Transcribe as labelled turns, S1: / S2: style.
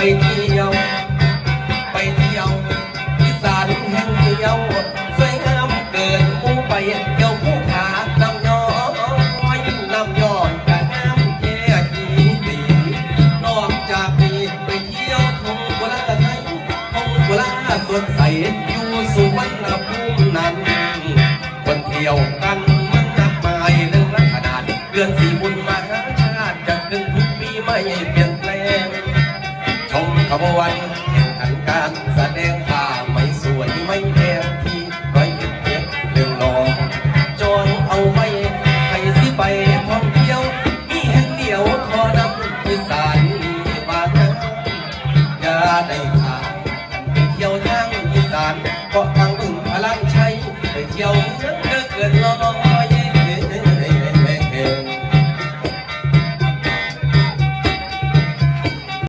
S1: ไปเที่ยว ไปเที่ยวอีสานแห่งเดียวสวยงามเกินหมู่ไปเที่ยวผู้ขาลำย้อยลำย้อนกะงามแย่ดีดีนอกจากนี้ไปเที่ยวทงกุลาไทยทงกุลาสดใสอยู่สุวรรณภูมินั้น คนเที่ยวกันมันมากมายเรื่องขนาดเดือนสี่บุญมาหาชาติจะถึงทุกปีไม่เปลี่ยนแปลง บวันแข่งขันการแสดงผ้าไม่สวยไม่แพงที่ร้อยเอ็ดเอ็ดเรื่องรองจองเอาไม่ใครสิไปท่องเที่ยว มีแห่งเดียวทอน้ำอีสานมบางนั้นอย่าได้ขาดกันไปเที่ยวทางอีสานเกาะทางบึงพลังใช้ไปเที่ยวเมืองเกิดเกิดรอง